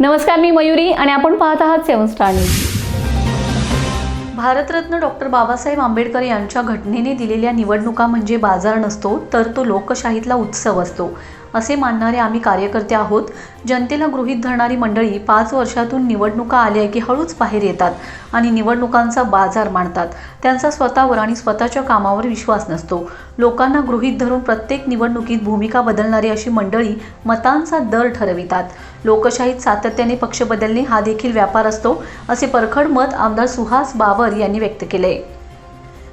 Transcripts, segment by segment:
नमस्कार मी मयुरी आणि आपण पाहत आहात seven star news. Bharat Ratna doctor Babasaheb Ambedkar यांच्या घटनेने दिलेल्या निवडणुका म्हणजे बाजार नसतो तर तो लोकशाहीतला उत्सव असतो. असे मानणारे आम्ही कार्यकर्ते आहोत. जनतेला गृहीत धरणारी मंडळी पाच वर्षातून निवडणुका आल्या की हळूच बाहेर येतात आणि निवडणुकांचा बाजार मांडतात. त्यांचा स्वतःवर आणि स्वतःच्या कामावर विश्वास नसतो. लोकांना गृहीत धरून प्रत्येक निवडणुकीत भूमिका बदलणारी अशी मंडळी मतांचा दर ठरवितात. लोकशाहीत सातत्याने पक्ष बदलणे हा देखील व्यापार असतो असे परखड मत आमदार सुहास बाबर यांनी व्यक्त केले.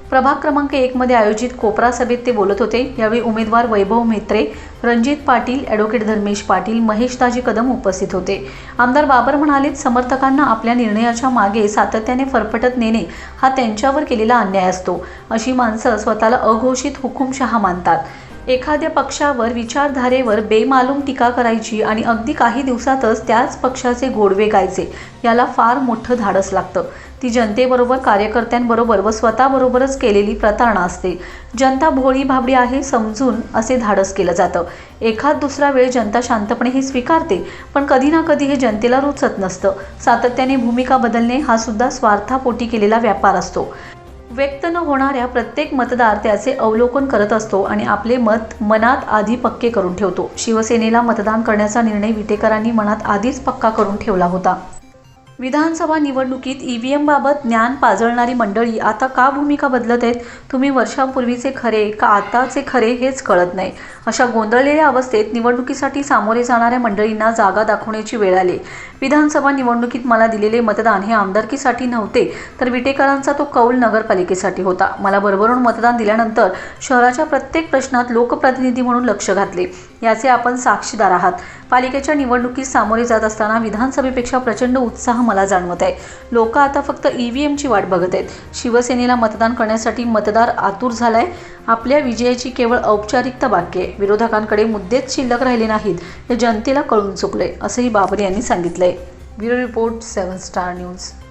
प्रभाग क्रमांक एकमध्ये आयोजित कोपरा सभेत ते बोलत होते. यावेळी उमेदवार वैभव मेत्रे रणजित पाटील ॲडव्होकेट धर्मेश पाटील महेश दाजी कदम उपस्थित होते. आमदार बाबर म्हणाले समर्थकांना आपल्या निर्णयाच्या मागे सातत्याने फरफटत नेणे हा त्यांच्यावर केलेला अन्याय असतो. अशी माणसं स्वतःला अघोषित हुकुमशहा मानतात. एखाद्या पक्षावर विचारधारेवर बेमालूम टीका करायची आणि अगदी काही दिवसातच त्याच पक्षाचे गोडवे गायचे याला फार मोठं धाडस लागतं. ती जनतेबरोबर कार्यकर्त्यांबरोबर व स्वतःबरोबरच केलेली प्रतारणा असते. जनता भोळी भाबडी आहे समजून असे धाडस केलं जातं. एखाद दुसरा वेळ जनता शांतपणे हे स्वीकारते पण कधी ना कधी हे जनतेला रुचत नसतं. सातत्याने भूमिका बदलणे हा सुद्धा स्वार्थापोटी केलेला व्यापार असतो. व्यक्त न होणाऱ्या प्रत्येक मतदार त्याचे अवलोकन करत असतो आणि आपले मत मनात आधी पक्के करून ठेवतो. शिवसेनेला मतदान करण्याचा निर्णय विटेकरांनी मनात आधीच पक्का करून ठेवला होता. विधानसभा निवडणुकीत ई व्ही एमबाबत ज्ञान पाजळणारी मंडळी आता का भूमिका बदलत आहेत? तुम्ही वर्षांपूर्वीचे खरे का आताचे खरे हेच कळत नाही. अशा गोंधळलेल्या अवस्थेत निवडणुकीसाठी सामोरे जाणाऱ्या मंडळींना जागा दाखवण्याची वेळ आली. विधानसभा निवडणुकीत मला दिलेले मतदान हे आमदारकीसाठी नव्हते तर विटेकरांचा तो कौल नगरपालिकेसाठी होता. मला भरभरून मतदान दिल्यानंतर शहराच्या प्रत्येक प्रश्नात लोकप्रतिनिधी म्हणून लक्ष घातले. याचे आपण साक्षीदार आहात. पालिकेच्या निवडणुकीत सामोरे जात असताना विधानसभेपेक्षा प्रचंड उत्साह मला जाणवत आहे. लोक आता फक्त ई व्ही एमची वाट बघत आहेत. शिवसेनेला मतदान करण्यासाठी मतदार आतुर झालाय. आपल्या विजयाची केवळ औपचारिकता बाकी आहे. विरोधकांकडे मुद्देच शिल्लक राहिले नाहीत. हे जनतेला कळून चुकले असंही बाबर यांनी सांगितलंय. Bureau report seven star news.